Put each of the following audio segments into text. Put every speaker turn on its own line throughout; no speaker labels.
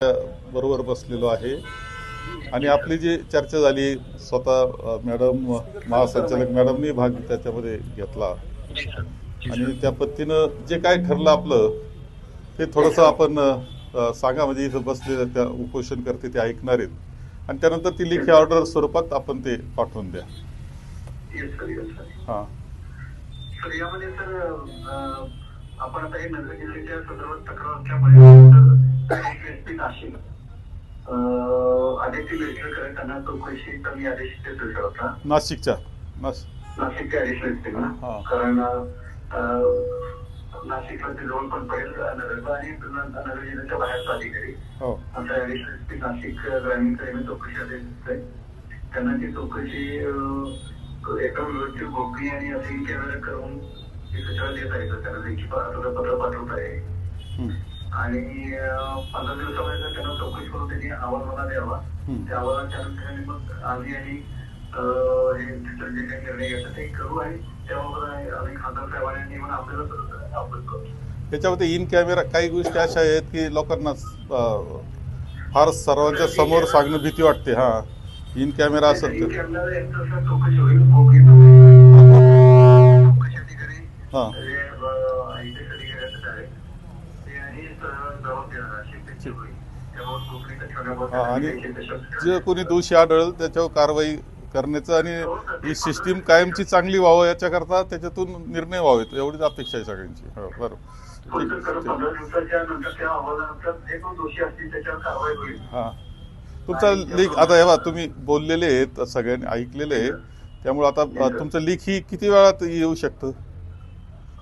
बरोबर बसलेलो आहे. आणि आपली जी चर्चा झाली स्वतः मॅडम महासंचालक मॅडमनी भाग त्याच्यामध्ये घेतला. आणि त्या पद्धतीनं जे काय ठरलं आपलं ते थोडंसं आपण सांगा. म्हणजे इथं बसलेल्या त्या उपोषण करते ते ऐकणार आहेत. आणि त्यानंतर ती लेखी ऑर्डर स्वरूपात आपण ते पाठवून द्या. हां.
आपण आता हे नगर जिल्ह्याच्या संदर्भात तक्रार असल्यामुळे एसपी नाशिक अं, आदित्य त्यांना चौकशी कमी आदेश देतो आता
नाशिकच्या नाश
नाशिकचे ऍडिशनल एसपी
हा.
ना कारण नाशिकला ते जवळ पण पडेल आणि नगर जिल्ह्याच्या बाहेरचा अधिकारी.
हो.
आमचा नाशिक ग्रामीणकडे चौकशी आदेश दिले त्यांना ती चौकशी एका व्यवस्थित गोपनीय आणि असे कॅमेरा करून ती सूचना देत आहे. त्यांना पत्र पाठवत आहे. आणि पंधरा दिवसामध्ये त्यांना चौकशी करून त्यांनी अहवाल मला द्यावा. त्या अहवालाच्या अनुषंगाने मग आम्ही आणि हे जे काही निर्णय घेतात ते करू आणि त्याबाबत आम्ही खासदार साहेबांनी नियमन आपल्याला आपण करू.
त्याच्यामध्ये इन कॅमेरा काही गोष्टी अशा आहेत की लोकांना फार सर्वांच्या समोर सांगणं भीती वाटते हा. इन कॅमेरा
असं चौकशी होईल
हा,
आणि
जे कोणी दोषी आढळेल त्याच्यावर कारवाई करण्याचं आणि ही सिस्टीम कायमची चांगली व्हावं याच्याकरता त्याच्यातून निर्णय व्हावेत. एवढीच अपेक्षा आहे सगळ्यांची. हो बरोबर. ठीक ठीक हां. तुमचा लेख आता हे बघा तुम्ही बोललेले आहेत सगळ्यांनी ऐकलेले आहे त्यामुळे आता अ, तुमचं लेख ही किती वेळात येऊ शकतं?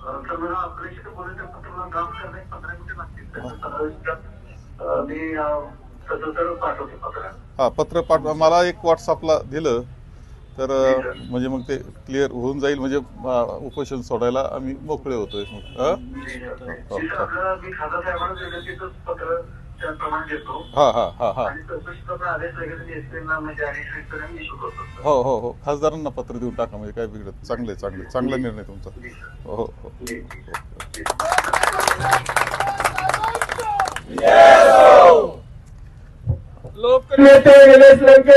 तर मला अपेक्षित बोलायचं पत्र ड्राफ्ट करणे पंधरा मिनिटं लागतील. तर पंधरा मिनिटात अं, मी अं, सदस्याला पाठवतो पत्र.
हा पत्र पाठवा मला एक व्हॉट्सअपला दिलं तर म्हणजे मग ते क्लिअर होऊन जाईल म्हणजे उपोषण सोडायला आम्ही मोकळे होतोय. मग
देतो
हा हा हा हा.
आणि चौकशीचा आदेश वगैरे एसपीना म्हणजे आणि इश्यू करतो.
हो हो हो. खासदारांना पत्र देऊन टाका म्हणजे काय बिघडत? चांगले चांगले चांगला निर्णय तुमचा. हो हो. हो
जी, जी.
लोकनेते निलेश लंके